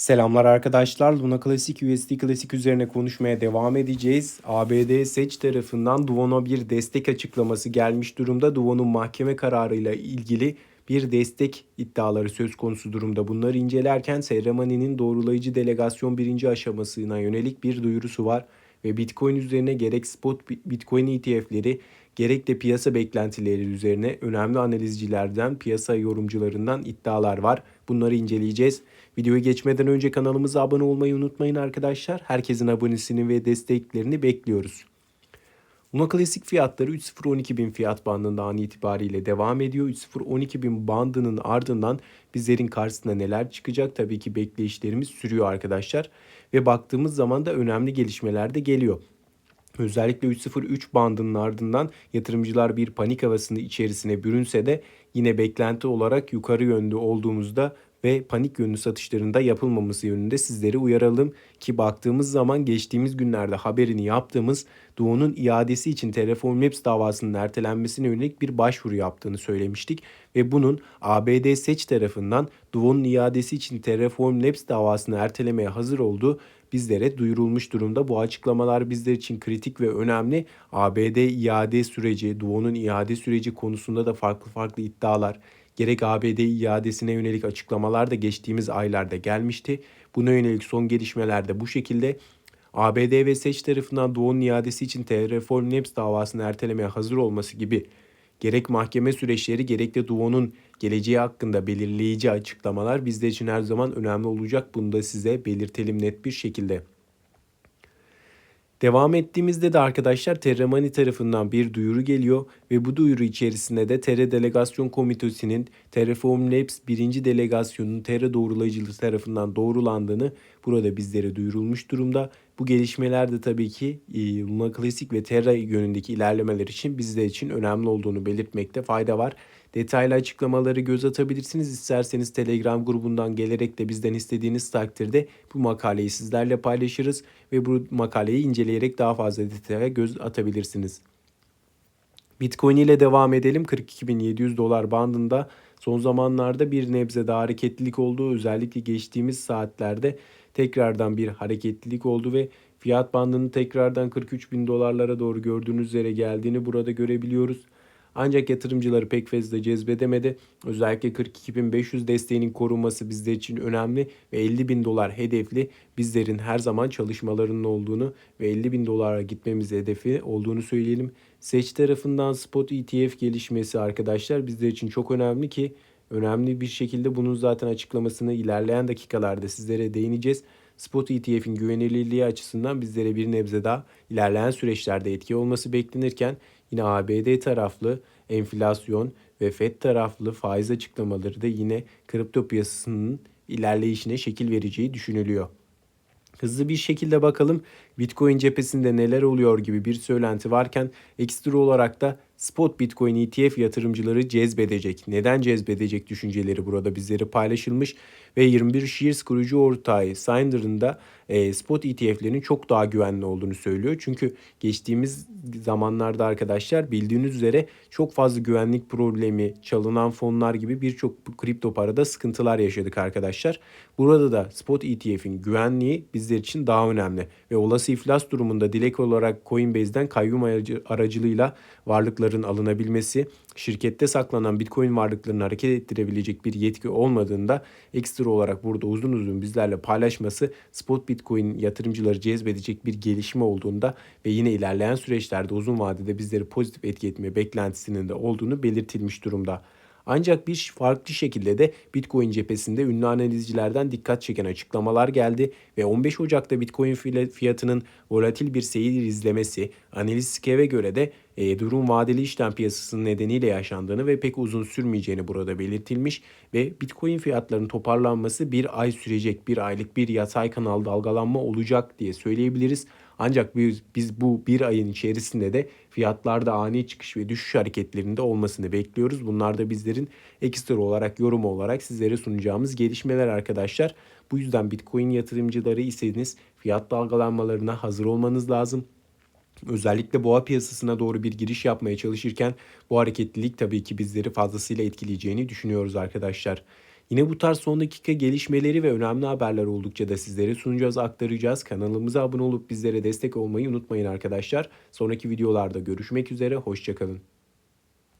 Selamlar arkadaşlar. Luna Classic USD Classic üzerine konuşmaya devam edeceğiz. ABD Seç tarafından Duo'na bir destek açıklaması gelmiş durumda. Duo'nun mahkeme kararıyla ilgili bir destek iddiaları söz konusu durumda. Bunları incelerken Seremani'nin doğrulayıcı delegasyon birinci aşamasına yönelik bir duyurusu var. Ve Bitcoin üzerine gerek spot Bitcoin ETF'leri gerek de piyasa beklentileri üzerine önemli analizcilerden, piyasa yorumcularından iddialar var. Bunları inceleyeceğiz. Videoya geçmeden önce kanalımıza abone olmayı unutmayın arkadaşlar. Herkesin abonesini ve desteklerini bekliyoruz. Luna Klasik fiyatları 3.012 bin fiyat bandında an itibariyle devam ediyor. 3.012 bin bandının ardından bizlerin karşısına neler çıkacak tabii ki bekleyişlerimiz sürüyor arkadaşlar. Ve baktığımız zaman da önemli gelişmeler de geliyor. Özellikle 303 bandının ardından yatırımcılar bir panik havasını içerisine bürünse de yine beklenti olarak yukarı yönde olduğumuzda ve panik yönlü satışlarında yapılmaması yönünde sizleri uyaralım ki baktığımız zaman geçtiğimiz günlerde haberini yaptığımız Doğu'nun iadesi için Terraform Labs davasının ertelenmesine yönelik bir başvuru yaptığını söylemiştik ve bunun ABD seç tarafından Doğu'nun iadesi için Terraform Labs davasını ertelemeye hazır olduğu bizlere duyurulmuş durumda. Bu açıklamalar bizler için kritik ve önemli. ABD iade süreci, Doğu'nun iade süreci konusunda da farklı farklı iddialar, gerek ABD iadesine yönelik açıklamalar da geçtiğimiz aylarda gelmişti. Buna yönelik son gelişmeler de bu şekilde. ABD ve seç tarafından Doğu'nun iadesi için Terraform Labs davasını ertelemeye hazır olması gibi gerek mahkeme süreçleri gerek de Duo'nun geleceği hakkında belirleyici açıklamalar bizler için her zaman önemli olacak. Bunu da size belirtelim net bir şekilde. Devam ettiğimizde de arkadaşlar Terramani tarafından bir duyuru geliyor ve bu duyuru içerisinde de TR Delegasyon Komitesi'nin Terraform Labs 1. Delegasyonun TR doğrulayıcılığı tarafından doğrulandığını burada bizlere duyurulmuş durumda. Bu gelişmeler de tabii ki e, Luna Classic ve Terra yönündeki ilerlemeler için bizler için önemli olduğunu belirtmekte fayda var. Detaylı açıklamaları göz atabilirsiniz. İsterseniz Telegram grubundan gelerek de bizden istediğiniz takdirde bu makaleyi sizlerle paylaşırız ve bu makaleyi inceleyerek daha fazla detaya göz atabilirsiniz. Bitcoin ile devam edelim. 42.700 dolar bandında son zamanlarda bir nebze daha hareketlilik oldu. Özellikle geçtiğimiz saatlerde tekrardan bir hareketlilik oldu ve fiyat bandının tekrardan 43 bin dolarlara doğru gördüğünüz üzere geldiğini burada görebiliyoruz. Ancak yatırımcıları pek fazla cezbedemedi. Özellikle 42.500 desteğinin korunması bizler için önemli ve 50 bin dolar hedefli bizlerin her zaman çalışmalarının olduğunu ve 50 bin dolara gitmemiz hedefi olduğunu söyleyelim. Seç tarafından spot ETF gelişmesi arkadaşlar bizler için çok önemli ki önemli bir şekilde bunun zaten açıklamasını ilerleyen dakikalarda sizlere değineceğiz. Spot ETF'in güvenilirliği açısından bizlere bir nebze daha ilerleyen süreçlerde etki olması beklenirken yine ABD taraflı enflasyon ve FED taraflı faiz açıklamaları da yine kripto piyasasının ilerleyişine şekil vereceği düşünülüyor. Hızlı bir şekilde bakalım Bitcoin cephesinde neler oluyor gibi bir söylenti varken ekstra olarak da spot Bitcoin ETF yatırımcıları cezbedecek. Neden cezbedecek düşünceleri burada bizlere paylaşılmış ve 21 Shears kurucu ortağı Sinder'ın da spot ETF'lerin çok daha güvenli olduğunu söylüyor. Çünkü geçtiğimiz zamanlarda arkadaşlar bildiğiniz üzere çok fazla güvenlik problemi, çalınan fonlar gibi birçok kripto parada sıkıntılar yaşadık arkadaşlar. Burada da spot ETF'in güvenliği bizler için daha önemli ve olası iflas durumunda dilek olarak Coinbase'den kayyum aracılığıyla varlıkların alınabilmesi, şirkette saklanan Bitcoin varlıklarını hareket ettirebilecek bir yetki olmadığında ekstra olarak burada uzun uzun bizlerle paylaşması spot Bitcoin yatırımcıları cezbedecek bir gelişme olduğunda ve yine ilerleyen süreçlerde uzun vadede bizleri pozitif etki etme beklentisinin de olduğunu belirtilmiş durumda. Ancak bir farklı şekilde de Bitcoin cephesinde ünlü analizcilerden dikkat çeken açıklamalar geldi ve 15 Ocak'ta Bitcoin fiyatının volatil bir seyir izlemesi analiz skeve göre de e, durum vadeli işlem piyasasının nedeniyle yaşandığını ve pek uzun sürmeyeceğini burada belirtilmiş ve Bitcoin fiyatlarının toparlanması bir ay sürecek bir aylık bir yatay kanal dalgalanma olacak diye söyleyebiliriz. Ancak biz, biz bu bir ayın içerisinde de fiyatlarda ani çıkış ve düşüş hareketlerinde olmasını bekliyoruz. Bunlar da bizlerin ekstra olarak yorum olarak sizlere sunacağımız gelişmeler arkadaşlar. Bu yüzden Bitcoin yatırımcıları iseniz fiyat dalgalanmalarına hazır olmanız lazım. Özellikle boğa piyasasına doğru bir giriş yapmaya çalışırken bu hareketlilik tabii ki bizleri fazlasıyla etkileyeceğini düşünüyoruz arkadaşlar. Yine bu tarz son dakika gelişmeleri ve önemli haberler oldukça da sizlere sunacağız, aktaracağız. Kanalımıza abone olup bizlere destek olmayı unutmayın arkadaşlar. Sonraki videolarda görüşmek üzere, hoşçakalın.